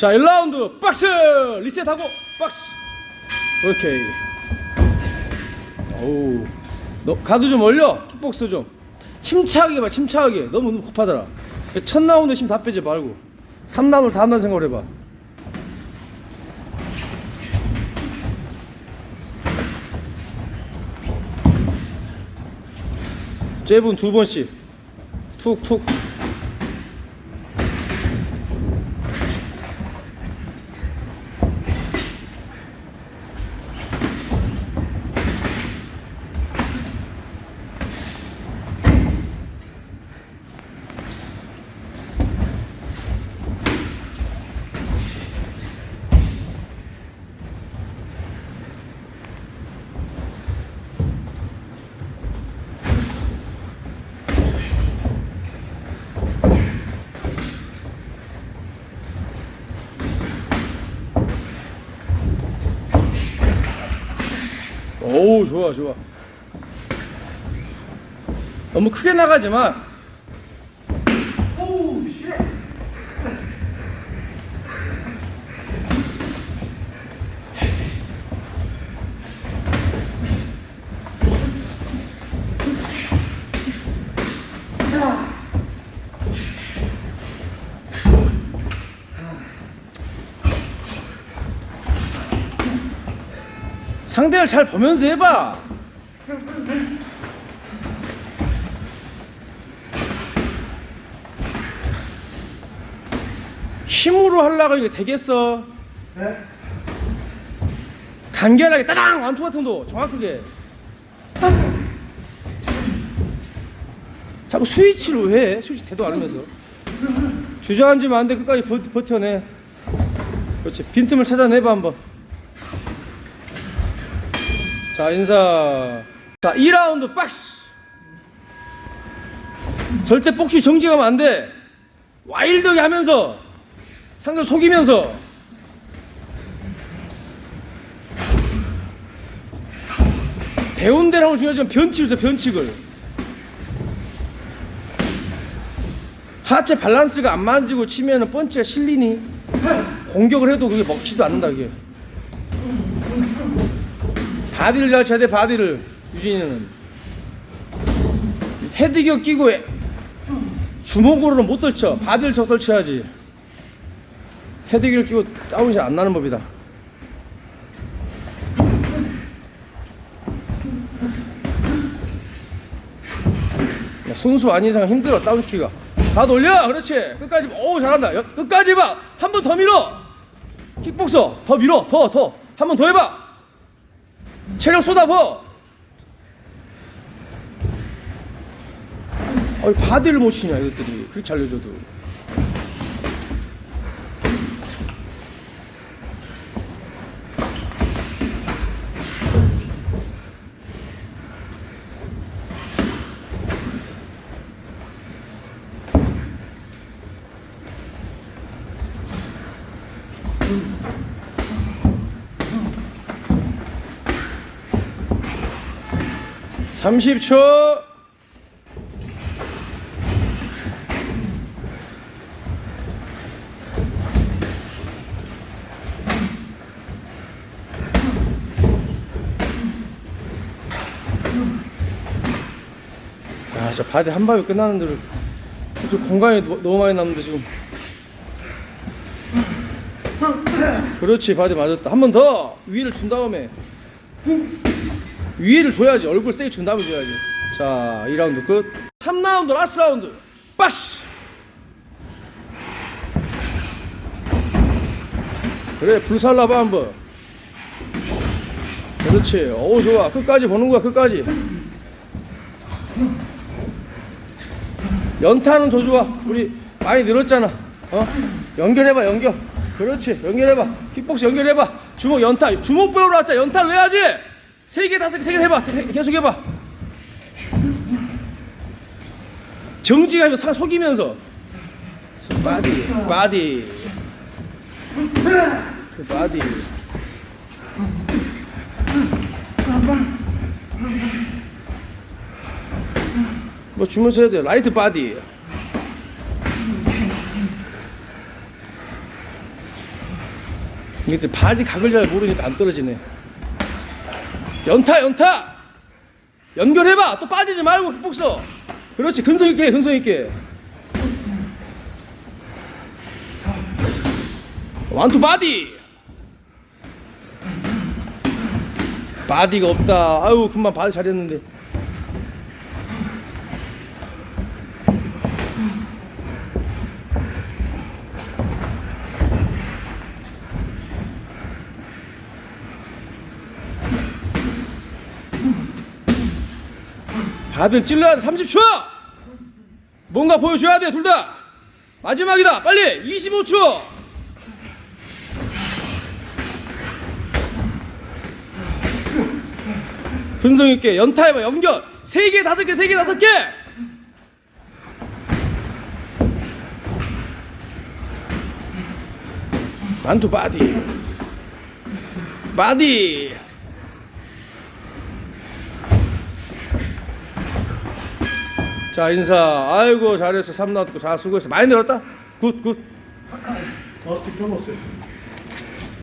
자 1라운드 박스! 리셋하고 박스! 오케이. 어우 너 가드 좀 올려. 킥복스 좀. 침착하게 봐 침착하게. 너무 너무 급하더라. 첫 라운드 힘다 빼지 말고. 3라운드 다 한다는 생각을 해봐. 잽은 두 번씩. 툭툭 오 좋아 좋아. 너무 크게 나가지 마 상대를 잘 보면서 해봐. 힘으로 하려고 이게 되겠어? 네? 간결하게 따당! 완투 같은 도 정확하게. 자꾸 스위치로 해. 스위치 대도 않으면서. 주저앉으면 안 돼. 끝까지 버, 버텨내. 그렇지. 빈틈을 찾아내봐 한번 자 인사. 자 2라운드 박스. 절대 복시 정지가면 안 돼. 와일드하게 하면서 상대 속이면서. 하면 중요하지만 변칙을 써 변칙을. 하체 밸런스가 안 맞고 치면은 펀치가 실리니? 공격을 해도 그게 먹지도 않는다 그게 바디를 잘 쳐야 돼 바디를. 유진이는. 헤드기어 끼고 해- 주먹으로는 못 떨쳐. 바디를 적 떨쳐야지. 헤드기어를 끼고 다운이 잘안 나는 법이다. 야, 손수 아닌 이상 힘들어 다운시키가. 다 돌려! 그렇지. 끝까지 오 잘한다. 여- 끝까지 봐 한 번 더 밀어! 킥복서 더 밀어. 더 더. 한 번 더 해봐 체력 쏟아부어. 어이 바디를 못 치냐 이것들이. 그렇게 잘려줘도 삼십 초 아, 저 바디 한 방에 끝나는데 저 공간이 너- 너무 많이 남는데 지금. 그렇지, 바디 맞았다. 한 번 더 위를 준 다음에 위를 줘야지. 얼굴 세게 준 다음에 줘야지. 자, 2라운드 끝. 3라운드 라스트 라운드. 빠시. 그래, 불살라봐 한번. 그렇지. 어우 좋아. 끝까지 보는 거야. 끝까지. 연타는 더 좋아. 우리 많이 늘었잖아. 어? 연결해봐, 연결. 그렇지, 연결해봐. 킥복스 연결해봐. 주먹 연타. 주먹 배우러 왔자. 연타를 왜 하지? 세 개, 다섯 개, 세 개 해봐. 세- 계속 해봐. 정지가 사 속이면서. 서- 바디, 바디. 그 바디. 뭐 주면서 해야 돼. 라이트 바디. 이게 발이 각을 잘 모르니까 안 떨어지네. 연타 연타! 연결해봐! 또 빠지지 말고 킥복서! 그렇지 근성 있게 해, 근성 있게. 완투 바디! 바디가 없다. 아유 금방 바디 잘했는데 다들 찔러 30초! 뭔가 보여줘야 돼 둘 다! 마지막이다! 빨리! 25초! 근성 있게 연타해봐 연결! 3개 5개 3개 5개! 만두 바디! 바디 자 인사. 아이고 잘했어. 3라운드 자 수고했어. 많이 늘었다. 굿굿. 어떻게 펴봤어요?